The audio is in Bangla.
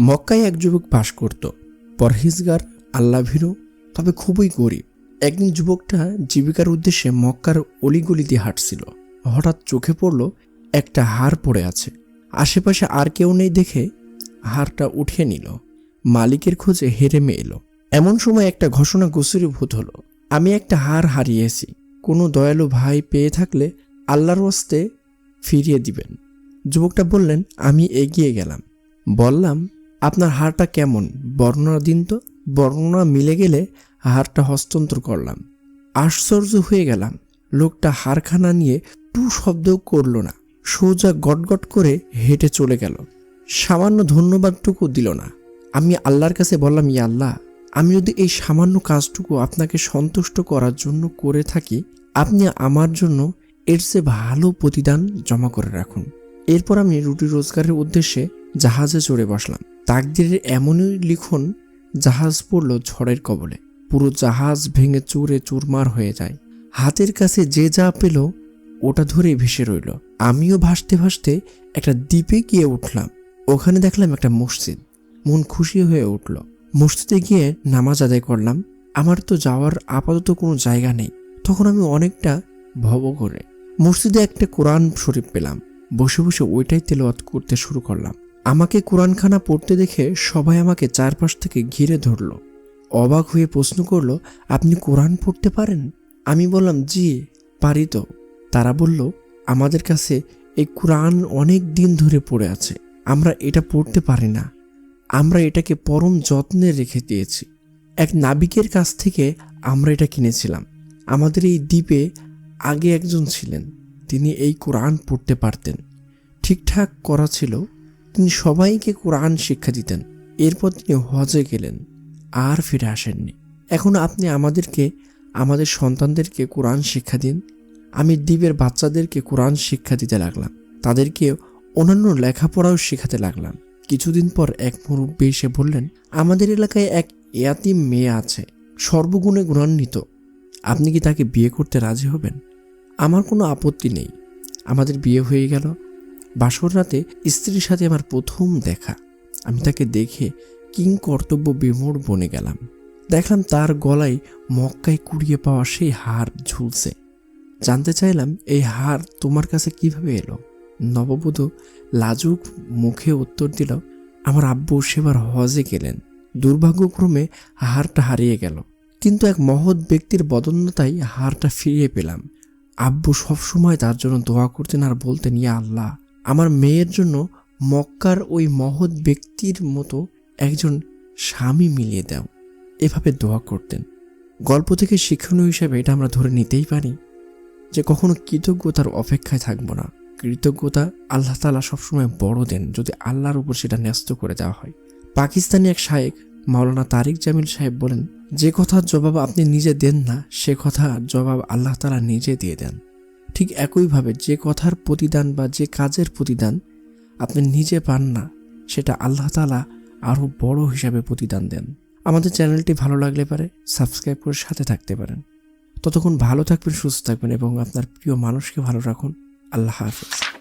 মক্কায় এক যুবক বাস করত। পরহেজগার আল্লাভীরু তবে খুবই গরিব। একদিন যুবকটা জীবিকার উদ্দেশ্যে মক্কার অলিগলি দিয়ে হাঁটছিল। হঠাৎ চোখে পড়ল, একটা হার পড়ে আছে। আশেপাশে আর কেউ নেই দেখে হারটা উঠিয়ে নিল। মালিকের খোঁজে হেরেমে এলো। এমন সময় একটা ঘোষণা গোসরীভূত হলো। আমি একটা হার হারিয়েছি। কোনো দয়ালু ভাই পেয়ে থাকলে আল্লাহর ওয়াস্তে ফিরিয়ে দিবেন। যুবকটা বললেন, আমি এগিয়ে গেলাম। বললাম আপনার হারটা কেমন? বর্ণনা দিন তো। বর্ণনা মিলে গেলে হারটা হস্তান্তর করলাম। আশ্চর্য হয়ে গেলাম। লোকটা হারখানা নিয়ে টু শব্দও করল না। সোজা গটগট করে হেঁটে চলে গেল। সামান্য ধন্যবাদটুকু দিল না। আমি আল্লাহর কাছে বললাম, ইয়া আল্লাহ, আমি যদি এই সামান্য কাজটুকু আপনাকে সন্তুষ্ট করার জন্য করে থাকি, আপনি আমার জন্য এর চেয়ে ভালো প্রতিদান জমা করে রাখুন। এরপর আমি রুটি রোজগারের উদ্দেশ্যে জাহাজে চড়ে বসলাম। তাকদিরের এমনই লিখন জাহাজ পড়ল ঝড়ের কবলে। পুরো জাহাজ ভেঙে চুরে চুরমার হয়ে যায়। হাতের কাছে যে যা পেল, ওটা ধরে ভেসে রইল। আমিও ভাসতে ভাসতে একটা দ্বীপে গিয়ে উঠলাম। ওখানে দেখলাম একটা মসজিদ। মন খুশি হয়ে উঠল। মসজিদে গিয়ে নামাজ আদায় করলাম। আমার তো যাওয়ার আপাতত কোনো জায়গা নেই। তখন আমি অনেকটা ভব করে। মসজিদে একটা কোরআন শরীফ পেলাম। বসে বসে ওইটাই তেলাওয়াত করতে শুরু করলাম। আমাকে কোরআনখানা পড়তে দেখে সবাই আমাকে চারপাশ থেকে ঘিরে ধরলো। অবাক হয়ে প্রশ্ন করল, আপনি কোরআন পড়তে পারেন? আমি বললাম, জি, পারি তো। তারা বলল, আমাদের কাছে এই কোরআন অনেক দিন ধরে পড়ে আছে, আমরা এটা পড়তে পারি না। আমরা এটাকে পরম যত্নে রেখে দিয়েছি। এক নাবিকের কাছ থেকে আমরা এটা কিনেছিলাম। আমাদের এই দ্বীপে আগে একজন ছিলেন, তিনি এই কোরআন পড়তে পারতেন। ঠিকঠাক করা ছিল তিনি সবাইকে কোরআন শিক্ষা দিতেন। এরপর তিনি হজে গেলেন, আর ফিরে আসেননি। এখন আপনি আমাদেরকে, আমাদের সন্তানদেরকে কোরআন শিক্ষা দিন। আমি দ্বীপের বাচ্চাদেরকে কোরআন শিক্ষা দিতে লাগলাম। তাদেরকে অন্যান্য লেখাপড়াও শেখাতে লাগলাম। কিছুদিন পর এক মুরব্বী এসে বললেন, আমাদের এলাকায় এক এয়াতিম মেয়ে আছে, সর্বগুণে গুণান্বিত। আপনি কি তাকে বিয়ে করতে রাজি হবেন? আমার কোনো আপত্তি নেই। আমাদের বিয়ে হয়ে গেল বাসর রাতে স্ত্রীর সাথে আমার প্রথম দেখা। আমি তাকে দেখে কিং কর্তব্য বিমূঢ় বনে গেলাম। দেখলাম তার গলায় মক্কায় কুড়িয়ে পাওয়া সেই হার ঝুলছে। জানতে চাইলাম, এই হার তোমার কাছে কীভাবে এলো? নববধূ লাজুক মুখে উত্তর দিল, আমার আব্বু সেবার হজে গেলেন। দুর্ভাগ্যক্রমে হারটা হারিয়ে গেল। কিন্তু এক মহৎ ব্যক্তির বদন্যতায় হারটা ফিরিয়ে পেলাম। আব্বু সবসময় তার জন্য দোয়া করতেন আর বলতেন, ইয়া আল্লাহ আমার মেয়ের জন্য মক্কার ওই মহৎ ব্যক্তির মতো একজন স্বামী মিলিয়ে দাও। এভাবে দোয়া করতেন। গল্প থেকে শিক্ষণীয় হিসেবে এটা আমরা ধরে নিতেই পারি যে কখনো কৃতজ্ঞতার অপেক্ষায় থাকব না। কৃতজ্ঞতা আল্লাহ তালা সবসময় বড় দেন যদি আল্লাহর উপর সেটা ন্যস্ত করে দেওয়া হয়। পাকিস্তানি এক শায়েক মাওলানা তারিক জামিল সাহেব বলেন, যে কথার জবাব আপনি নিজে দেন না, সে কথার জবাব আল্লাহ তালা নিজে দিয়ে দেন। ঠিক একইভাবে যে কথার প্রতিদান বা যে কাজের প্রতিদান আপনি নিজে পান না, সেটা আল্লাহ তালা আরও বড় হিসাবে প্রতিদান দেন। আমাদের চ্যানেলটি ভালো লাগলে পারে, সাবস্ক্রাইব করে সাথে থাকতে পারেন। ততক্ষণ ভালো থাকবেন, সুস্থ থাকবেন এবং আপনার প্রিয় মানুষকে ভালো রাখুন। আল্লাহ হাফিজ।